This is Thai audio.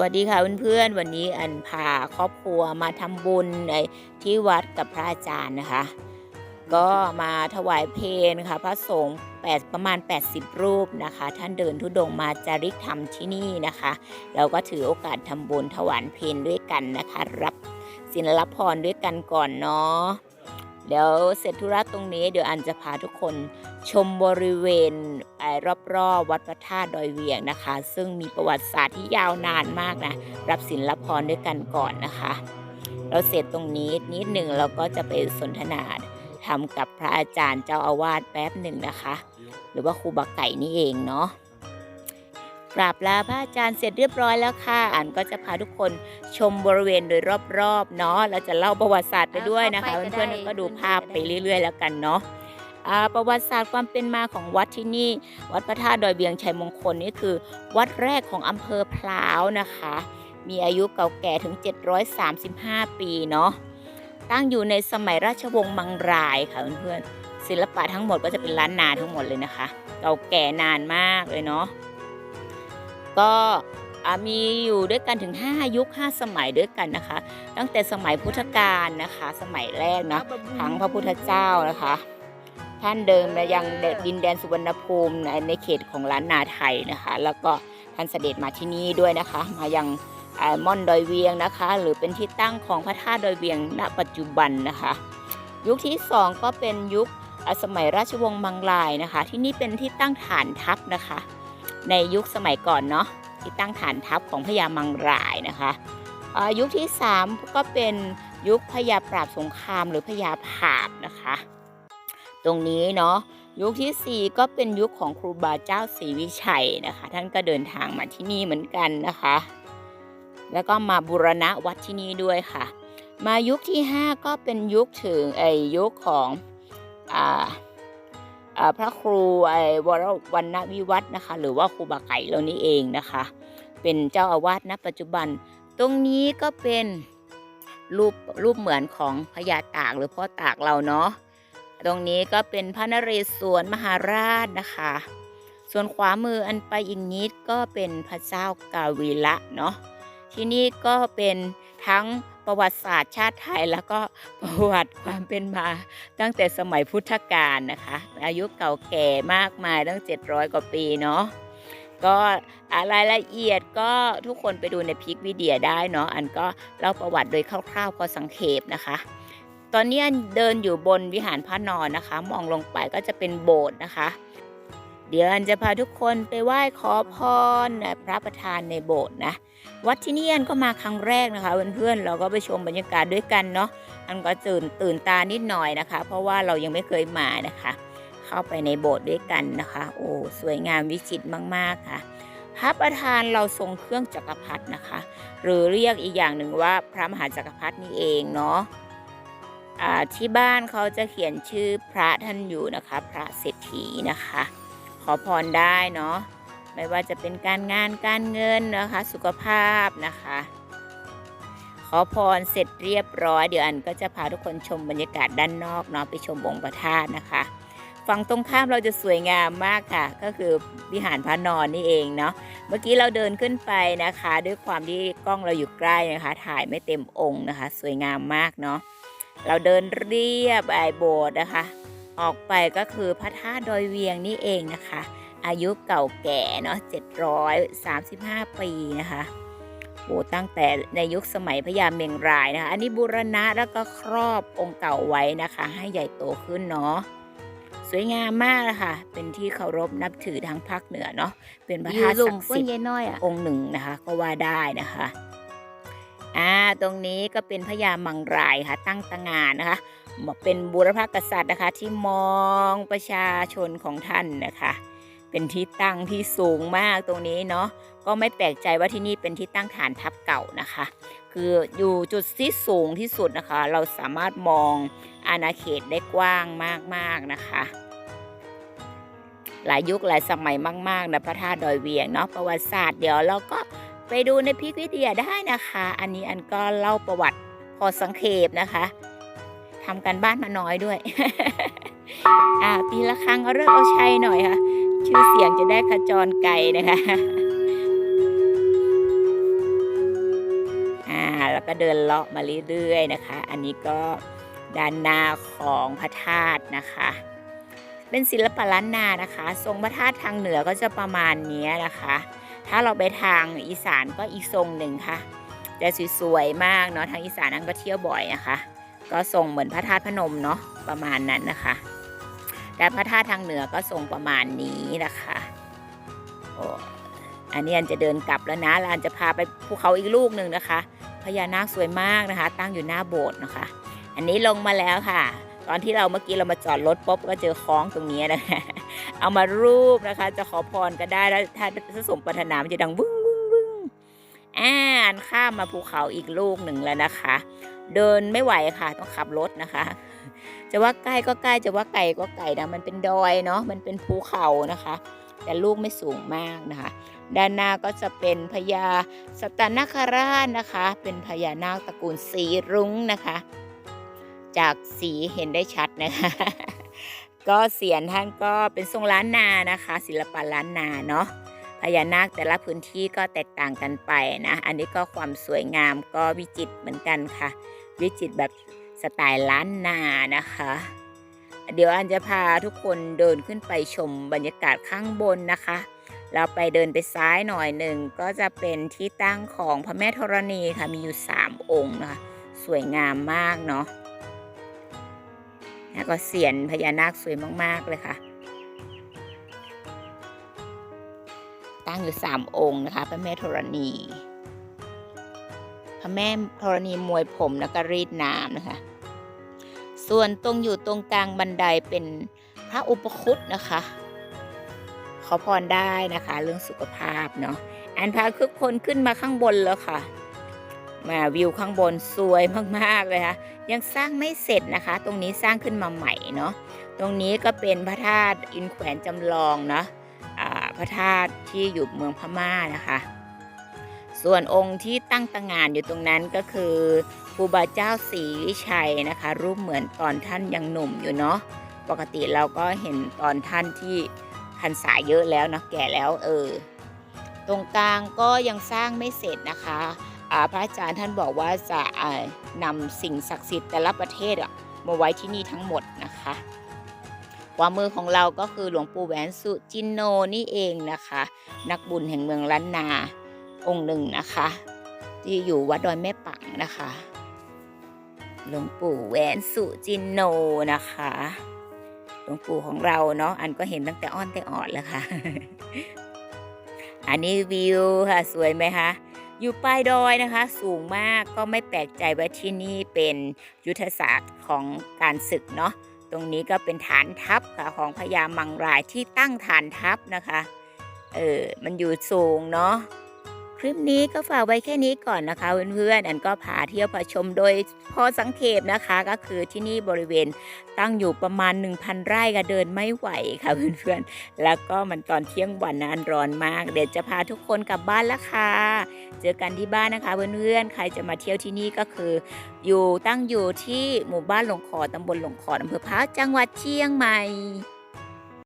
วัสดีค่ะเพื่อนๆวันนี้อันพาครอบครัวมาทำบุญในที่วัดกับพระอาจารย์นะคะ ก็มาถวายเพลงค่ะพระสงฆ์แปดประมาณ 80 รูปนะคะ ท่านเดินทุดงค์มาจาริกธรรมที่นี่นะคะ เราก็ถือโอกาสทำบุญถวายเพลงด้วยกันนะคะ รับศิลรับพรด้วยกันก่อนเนาะ เดี๋ยวเสร็จธุระตรงนี้เดี๋ยวอันจะพาทุกคนชมบริเวณไอ้รอบๆวัดพระธาตุดอยเวียงนะคะ ซึ่งมีประวัติศาสตร์ที่ยาวนานมากนะรับศิลพรด้วยกันก่อนนะคะ เราเสร็จตรงนี้นิดหนึ่งเราก็จะไปสนทนาทำกับพระอาจารย์เจ้าอาวาสแป๊บหนึ่งนะคะ หรือว่าครูบาไก่นี่เองเนาะ กราบลาพระอาจารย์เสร็จเรียบร้อยแล้วค่ะอ่านก็จะพาทุกคนชมบริเวณโดยรอบๆเนาะเราจะเล่าประวัติศาสตร์ไปด้วยนะคะเอาเข้าไปก็เพื่อนได้ๆก็ดูภาพไปเรื่อย ๆ แล้วกันเนาะอ่าประวัติศาสตร์ความเป็นมาของวัดที่นี่ วัดพระธาตุดอยเบียงชัยมงคลนี่คือ วัดแรกของอำเภอพร้าวนะคะ มีอายุเก่าแก่ถึง 735 ปีเนาะตั้งอยู่ในสมัยราชวงศ์มังรายค่ะเพื่อนๆศิลปะทั้งหมดก็จะเป็นล้านนาทั้งหมดเลยนะคะ เก่าแก่นานมากเลยเนาะ ก็อ่ามีอยู่ด้วยกันถึง 5 ยุค 5 สมัยด้วยกันนะคะ ตั้งแต่สมัยพุทธกาลนะคะ สมัยแรกเนาะทั้งพระพุทธเจ้านะคะ ท่านเดินมายังดินแดนสุวรรณภูมิในในเขตของล้านนาไทยนะคะ แล้วก็ท่านเสด็จมาที่นี่ด้วยนะคะ มายังอ่าม่อนดอยเวียงนะคะ หรือเป็นที่ตั้งของพระธาตุดอยเวียงณปัจจุบันนะคะ ยุคที่สองก็เป็นยุคอ่าสมัยราชวงศ์มังลายนะคะ ที่นี่เป็นที่ตั้งฐานทัพนะคะ ในยุคสมัยก่อนเนาะที่ตั้งฐานทัพของพญามังรายนะคะยุคที่สามก็เป็นยุคพญาปราบสงครามหรือพญาผาบนะคะ ตรงนี้เนาะยุคที่ 4 ก็เป็นยุคของครูบาเจ้าศรีวิชัยนะคะ ท่านก็เดินทางมาที่นี่เหมือนกันนะคะ แล้วก็มาบูรณะวัดที่นี่ด้วยค่ะ มายุคที่ 5 ก็เป็นยุคถึงไอยุคของอ่า พระครูไอวรวรรณวิวัฒน์นะคะ หรือว่าครูบาไก่เรานี่เองนะคะ เป็นเจ้าอาวาสณปัจจุบัน ตรงนี้ก็เป็นรูปรูปเหมือนของพญาตากหรือพ่อตากเราเนาะตรงนี้ก็เป็นพระนเรศวรมหาราชนะคะ ส่วนขวามืออันไปอีกนิดก็เป็นพระเจ้ากาวีละเนาะ ที่นี่ก็เป็นทั้งประวัติศาสตร์ชาติไทย แล้วก็ประวัติความเป็นมา ตั้งแต่สมัยพุทธกาลนะคะ อายุเก่าแก่มากมายตั้ง 700 กว่าปีเนาะก็อ่ารายละเอียดก็ทุกคนไปดูในพิกวิเดียได้เนาะอันก็เล่าประวัติโดยคร่าวๆพอสังเขปนะคะ ตอนนี้อันเดินอยู่บนวิหารพระนอนนะคะ มองลงไปก็จะเป็นโบสถ์นะคะ เดี๋ยวอันจะพาทุกคนไปไหว้ขอพรพระประธานในโบสถ์นะ วัดที่นี่อันก็มาครั้งแรกนะคะเพื่อนๆเราก็ไปชมบรรยากาศด้วยกันเนาะอันก็ตื่นตื่นตานิดหน่อยนะคะ เพราะว่าเรายังไม่เคยมานะคะ เข้าไปในโบสถ์ด้วยกันนะคะ โอ้สวยงามวิจิตรมากๆค่ะ พระประธานเราทรงเครื่องจักรพรรดินะคะ หรือเรียกอีกอย่างหนึ่งว่าพระมหาจักรพรรดินี่เองเนาะที่บ้านเขาจะเขียนชื่อพระท่านอยู่นะคะ พระเศรษฐีนะคะ ขอพรได้เนาะไม่ว่าจะเป็นการงานการเงินนะคะ สุขภาพนะคะ ขอพรเสร็จเรียบร้อย เดี๋ยวอันก็จะพาทุกคนชมบรรยากาศด้านนอกเนาะไปชมองค์พระธาตุนะคะฝั่งตรงข้ามเราจะสวยงามมากค่ะ ก็คือวิหารพระนอนนี่เองเนาะเมื่อกี้เราเดินขึ้นไปนะคะ ด้วยความที่กล้องเราอยู่ใกล้นะคะ ถ่ายไม่เต็มองค์นะคะ สวยงามมากเนาะเราเดินเรียบไอโบสถ์นะคะ ออกไปก็คือพระธาตุดอยเวียงนี่เองนะคะ อายุเก่าแก่เนาะ735 ปีนะคะโอ้ตั้งแต่ในยุคสมัยพญาเมงรายนะคะ อันนี้บูรณะแล้วก็ครอบองค์เก่าไว้นะคะ ให้ใหญ่โตขึ้นเนาะสวยงามมากนะคะเป็นที่เคารพนับถือทางภาคเหนือเนาะเป็นพระธาตุศักดิ์สิทธิ์ยายน้อยอะองค์หนึ่งนะคะ ก็ว่าได้นะคะ อ่าตรงนี้ก็เป็นพญามังรายค่ะตั้งตงานนะคะเป็นบูรพกษัตริย์นะคะที่มองประชาชนของท่านนะคะ เป็นที่ตั้งที่สูงมากตรงนี้เนาะก็ไม่แปลกใจว่าที่นี่เป็นที่ตั้งฐานทัพเก่านะคะ คืออยู่จุดที่สูงที่สุดนะคะ เราสามารถมองอาณาเขตได้กว้างมากๆนะคะ หลายยุคหลายสมัยมากๆนะพระธาตุดอยเวียงเนาะประวัติศาสตร์เดี๋ยวเราก็ ไปดูในพิกวิเดียได้นะคะ อันนี้อันก็เล่าประวัติพอสังเขปนะคะทำกันบ้านมาน้อยด้วย อ่า ปีละครั้งเอาเรื่องเอาชัยหน่อยค่ะ ชื่อเสียงจะได้ขจรไกลนะคะแล้วก็เดินเลาะมาเรื่อยๆนะคะ อันนี้ก็ด้านหน้าของพระธาตุนะคะ เป็นศิลปะล้านนานะคะ ทรงพระธาตุทางเหนือก็จะประมาณนี้นะคะ ถ้าเราไปทางอีสานก็อีกทรงหนึ่งค่ะจะสวยๆมากเนาะทางอีสานนั่นก็เที่ยวบ่อยนะคะ ก็ทรงเหมือนพระธาตุพนมเนาะประมาณนั้นนะคะ แต่พระธาตุทางเหนือก็ทรงประมาณนี้นะคะโอ้อันนี้อันจะเดินกลับแล้วนะแล้วอันจะพาไปภูเขาอีกลูกหนึ่งนะคะพญานาคสวยมากนะคะ ตั้งอยู่หน้าโบสถ์นะคะ อันนี้ลงมาแล้วค่ะ ตอนที่เราเมื่อกี้เรามาจอดรถปุ๊บก็เจอคล้องตรงนี้นะคะ เอามารูปนะคะ จะขอพรก็ได้แล้วถ้าถ้าสมปรารถนามันจะดังบึ้งบึ้งบึ้งอ่าอันข้ามมาภูเขาอีกลูกหนึ่งแล้วนะคะ เดินไม่ไหวค่ะ ต้องขับรถนะคะ จะว่าใกล้ก็ใกล้จะว่าไกลก็ไกลนะมันเป็นดอยเนาะมันเป็นภูเขานะคะ แต่ลูกไม่สูงมากนะคะ ด้านหน้าก็จะเป็นพญาสตนคราชนะคะ เป็นพญานาคตระกูลสีรุ้งนะคะ จากสีเห็นได้ชัดนะคะ ก็เสียนท่านก็เป็นทรงล้านนานะคะ ศิลปะล้านนาเนาะพญานาคแต่ละพื้นที่ก็แตกต่างกันไปนะ อันนี้ก็ความสวยงามก็วิจิตเหมือนกันค่ะ วิจิตแบบสไตล์ล้านนานะคะ เดี๋ยวอันจะพาทุกคนเดินขึ้นไปชมบรรยากาศข้างบนนะคะ เราไปเดินไปซ้ายหน่อยหนึ่งก็จะเป็นที่ตั้งของพระแม่ธรณีค่ะมีอยู่ 3 องค์นะคะสวยงามมากเนาะ แล้วก็เสียนพญานาคสวยมาก ๆ เลยค่ะ ตั้งอยู่3องค์นะคะพระแม่ธรณี พระแม่ธรณีมวยผมแล้วก็รีดน้ำนะคะ ส่วนตรงอยู่ตรงกลางบันไดเป็นพระอุปคุตนะคะขอพรได้นะคะ เรื่องสุขภาพเนาะอันพาคึกคนขึ้นมาข้างบนแล้วค่ะ มาวิวข้างบนสวยมากๆเลยค่ะยังสร้างไม่เสร็จนะคะ ตรงนี้สร้างขึ้นมาใหม่เนาะตรงนี้ก็เป็นพระธาตุอินแขวนจำลองเนาะอ่าพระธาตุที่อยู่เมืองพม่านะคะ ส่วนองค์ที่ตั้งตระหงานอยู่ตรงนั้นก็คือครูบาเจ้าศรีวิชัยนะคะ รูปเหมือนตอนท่านยังหนุ่มอยู่เนาะปกติเราก็เห็นตอนท่านที่พรรษาเยอะแล้วเนาะแก่แล้วเออตรงกลางก็ยังสร้างไม่เสร็จนะคะ พระอาจารย์ท่านบอกว่าจะอ่านำสิ่งศักดิ์สิทธิ์แต่ละประเทศมาไว้ที่นี่ทั้งหมดนะคะขวามือของเราก็คือหลวงปู่แหวนสุจินโนนี่เองนะคะ นักบุญแห่งเมืองล้านนาองค์หนึ่งนะคะ ที่อยู่วัดดอยแม่ปังนะคะ หลวงปู่แหวนสุจินโนนะคะหลวงปู่ของเราเนาะอันก็เห็นตั้งแต่อ้อนแต่ออดแล้วค่ะ อันนี้วิวค่ะสวยไหมคะ อยู่ปลายดอยนะคะ สูงมากก็ไม่แปลกใจว่าที่นี่เป็นยุทธศาสตร์ของการศึกเนาะตรงนี้ก็เป็นฐานทัพค่ะของพญามังรายที่ตั้งฐานทัพนะคะเออมันอยู่สูงเนาะ คลิปนี้ก็ฝากไว้แค่นี้ก่อนนะคะเพื่อนๆ อันก็พาเที่ยวพาชมโดยพอสังเขปนะคะก็คือที่นี่บริเวณตั้งอยู่ประมาณ 1,000 ไร่ก็เดินไม่ไหวค่ะเพื่อนๆ แล้วก็มันตอนเที่ยงวันนะอันร้อนมาก เดี๋ยวจะพาทุกคนกลับบ้านล้วค่ะ เจอกันที่บ้านนะคะเพื่อนๆ ใครจะมาเที่ยวที่นี่ก็คือ อยู่ตั้งอยู่ที่หมู่บ้านหลงขอตำบลหลงขออำเภอพร้าวจังหวัดเชียงใหม่